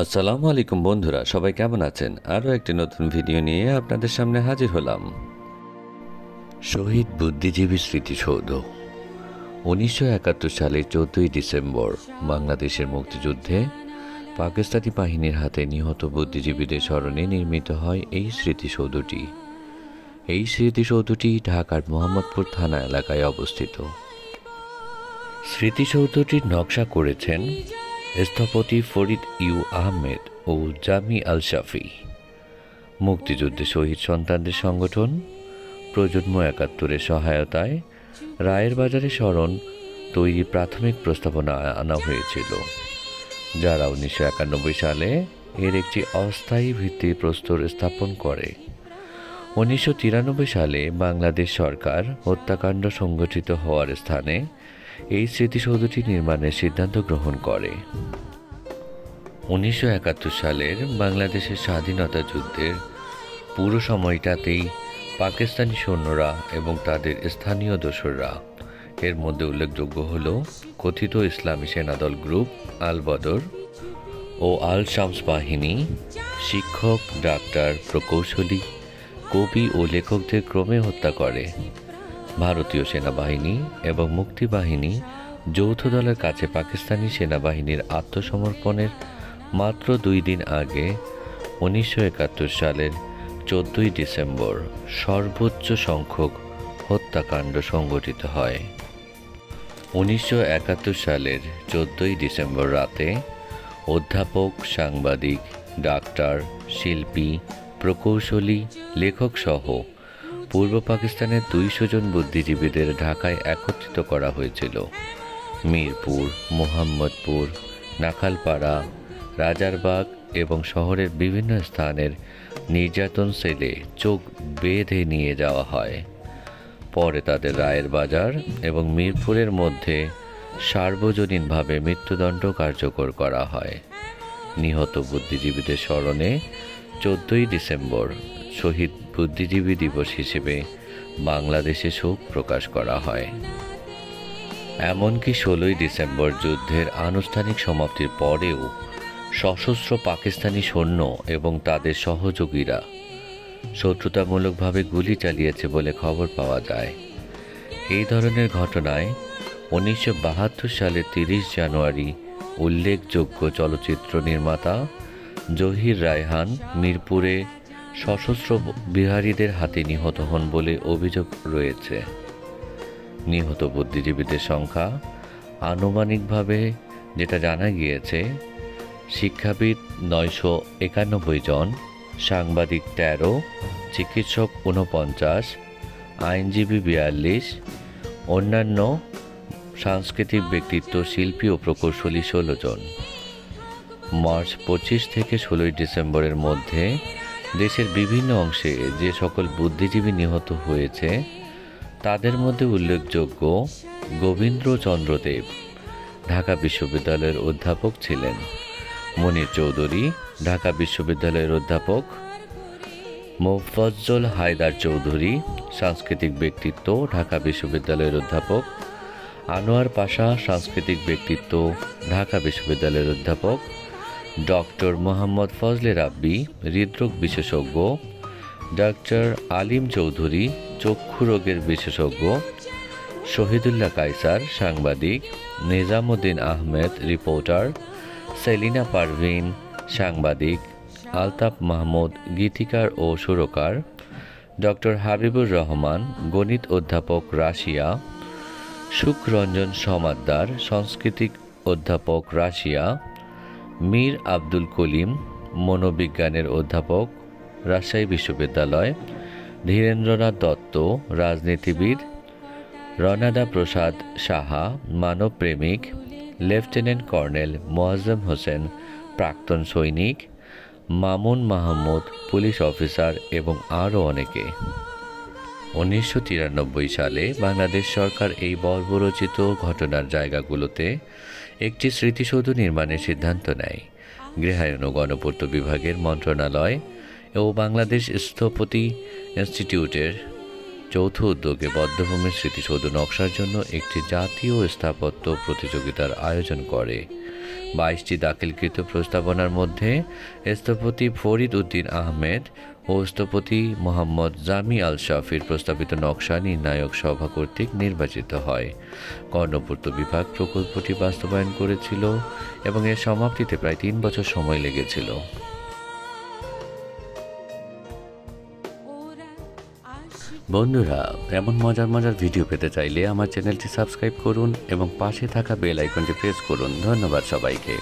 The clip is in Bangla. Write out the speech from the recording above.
আসসালামু আলাইকুম বন্ধুরা, সবাই কেমন আছেন? আরও একটি নতুন ভিডিও নিয়ে আপনাদের সামনে হাজির হলাম। শহীদ বুদ্ধিজীবী স্মৃতিসৌধ, উনিশশো একাত্তর সালের চোদ্দই ডিসেম্বর, বাংলাদেশের মুক্তিযুদ্ধে পাকিস্তানি বাহিনীর হাতে নিহত বুদ্ধিজীবীদের স্মরণে নির্মিত হয় এই স্মৃতিসৌধটি। এই স্মৃতিসৌধটি ঢাকার মোহাম্মদপুর থানা এলাকায় অবস্থিত। স্মৃতিসৌধটির নকশা করেছেন স্থপতি ফরিদ ইউ আহমেদ ও জামি আল শাফি মুক্তিযুদ্ধে শহীদ সন্তানদের সংগঠন, প্রজন্ম একাত্তরের সহায়তায় রায়ের বাজারে স্মরণ তৈরি প্রাথমিক প্রস্তাবনা আনা হয়েছিল, যারা উনিশশো একানব্বই সালে এর একটি অস্থায়ী ভিত্তি প্রস্তর স্থাপন করে। উনিশশো তিরানব্বই সালে বাংলাদেশ সরকার হত্যাকাণ্ড সংগঠিত হওয়ার স্থানে এই স্মৃতিসৌধটি নির্মাণের সিদ্ধান্ত গ্রহণ করে। উনিশশো একাত্তর সালের বাংলাদেশের স্বাধীনতা যুদ্ধের পুরো সময়টাতেই পাকিস্তানি সৈন্যরা এবং তাদের স্থানীয় দোসররা এর মধ্যে উল্লেখযোগ্য হল কথিত ইসলামী সেনাদল গ্রুপ আল বদর ও আল শামস বাহিনী, শিক্ষক ডাক্তার প্রকৌশলী, কবি ও লেখকদের ক্রমে হত্যা করে। ভারতীয় সেনাবাহিনী এবং মুক্তিবাহিনী যৌথ দলের কাছে পাকিস্তানি সেনাবাহিনীর আত্মসমর্পণের মাত্র দুই দিন আগে উনিশশো একাত্তর সালের চোদ্দই ডিসেম্বর সর্বোচ্চ সংখ্যক হত্যাকাণ্ড সংঘটিত হয়। উনিশশো একাত্তর সালের চোদ্দই ডিসেম্বর রাতে অধ্যাপক, সাংবাদিক, ডাক্তার, শিল্পী, প্রকৌশলী লেখক সহ পূর্ব পাকিস্তানের দুইশো জন বুদ্ধিজীবীদের ঢাকায় একত্রিত করা হয়েছিল। মিরপুর, মোহাম্মদপুর, নাখালপাড়া, রাজারবাগ এবং শহরের বিভিন্ন স্থানের নির্যাতন সেলে চোখ বেঁধে নিয়ে যাওয়া হয়। পরে তাদের রায়ের বাজার এবং মিরপুরের মধ্যে সার্বজনীনভাবে মৃত্যুদণ্ড কার্যকর করা হয়। নিহত বুদ্ধিজীবীদের স্মরণে চোদ্দই ডিসেম্বর শহীদ বুদ্ধিজীবী দিবস হিসেবে বাংলাদেশে শোক প্রকাশ করা হয়। এমনকি ষোলোই ডিসেম্বর যুদ্ধের আনুষ্ঠানিক সমাপ্তির পরেও সশস্ত্র পাকিস্তানি সৈন্য এবং তাদের সহযোগীরা শত্রুতামূলকভাবে গুলি চালিয়েছে বলে খবর পাওয়া যায়। এই ধরনের ঘটনায় উনিশশো বাহাত্তর সালের তিরিশ জানুয়ারি উল্লেখযোগ্য চলচ্চিত্র নির্মাতা জহির রায়হান মিরপুরে সশস্ত্র বিহারীদের হাতে নিহত হন বলে অভিযোগ রয়েছে। নিহত বুদ্ধিজীবীদের সংখ্যা আনুমানিকভাবে, যেটা জানা গিয়েছে, শিক্ষাবিদ নয়শো একানব্বই জন, সাংবাদিক তেরো, চিকিৎসক ঊনপঞ্চাশ, আইনজীবী বিয়াল্লিশ, অন্যান্য সাংস্কৃতিক ব্যক্তিত্ব, শিল্পী ও প্রকৌশলী ষোলো জন। মার্চ পঁচিশ থেকে ষোলোই ডিসেম্বরের মধ্যে দেশের বিভিন্ন অংশে যে সকল বুদ্ধিজীবী নিহত হয়েছে, তাদের মধ্যে উল্লেখযোগ্য গোবিন্দ্রচন্দ্র দেব, ঢাকা বিশ্ববিদ্যালয়ের অধ্যাপক ছিলেন। মনির চৌধুরী, ঢাকা বিশ্ববিদ্যালয়ের অধ্যাপক। মোফজ্জল হায়দার চৌধুরী, সাংস্কৃতিক ব্যক্তিত্ব, ঢাকা বিশ্ববিদ্যালয়ের অধ্যাপক। আনোয়ার পাশা, সাংস্কৃতিক ব্যক্তিত্ব, ঢাকা বিশ্ববিদ্যালয়ের অধ্যাপক। ডক্টর মোহাম্মদ ফজলে রাব্বি হৃদরোগ বিশেষজ্ঞ ডক্টর আলিম চৌধুরী, চক্ষু রোগের বিশেষজ্ঞ, শহীদুল্লাহ কাইসার সাংবাদিক, নিজামুদ্দিন আহমেদ রিপোর্টার, সেলিনা পারভিন সাংবাদিক, আলতাফ মাহমুদ গীতিকার ও সুরকার, ডক্টর হাবিবুর রহমান গণিত অধ্যাপক রাশিয়া, সুখরঞ্জন সমাদ্দার সাংস্কৃতিক অধ্যাপক রাশিয়া মীর আব্দুল কলিম, মনোবিজ্ঞানের অধ্যাপক, রাজশাহী বিশ্ববিদ্যালয়, ধীরেন্দ্রনাথ দত্ত, রাজনীতিবিদ, রনাদা প্রসাদ সাহা, মানবপ্রেমিক, লেফটেন্যান্ট কর্নেল মোয়াজ্জম হোসেন, প্রাক্তন সৈনিক, মামুন মাহমুদ, পুলিশ অফিসার এবং আরও অনেকে। উনিশশো তিরানব্বই সালে বাংলাদেশ সরকার এই বর্বরচিত ঘটনার জায়গাগুলোতে একটি স্মৃতিসৌধ নির্মাণের সিদ্ধান্ত নেয়। গৃহায়ন ও গণপূর্ত বিভাগের মন্ত্রণালয় ও বাংলাদেশ স্থপতি ইনস্টিটিউটের যৌথ উদ্যোগে বদ্ধভূমির স্মৃতিসৌধ নকশার জন্য একটি জাতীয় স্থাপত্য প্রতিযোগিতার আয়োজন করে। বাইশটি দাখিলকৃত প্রস্তাবনার মধ্যে স্থপতি ফরিদ উদ্দিন আহমেদ স্থপতি মোহাম্মদ জামি আল শাফির প্রস্তাবিত নকশা নির্ণায়ক সভা কর্তৃক নির্বাচিত হয়। কর্ণপূর্ত বিভাগ প্রকল্পটি বাস্তবায়ন করেছিল এবং এর সমাপ্তিতে প্রায় তিন বছর সময় লেগেছিল। বন্ধুরা, এমন মজার মজার ভিডিও পেতে চাইলে আমার চ্যানেলটি সাবস্ক্রাইব করুন এবং পাশে থাকা বেল আইকনটি প্রেস করুন। ধন্যবাদ সবাইকে।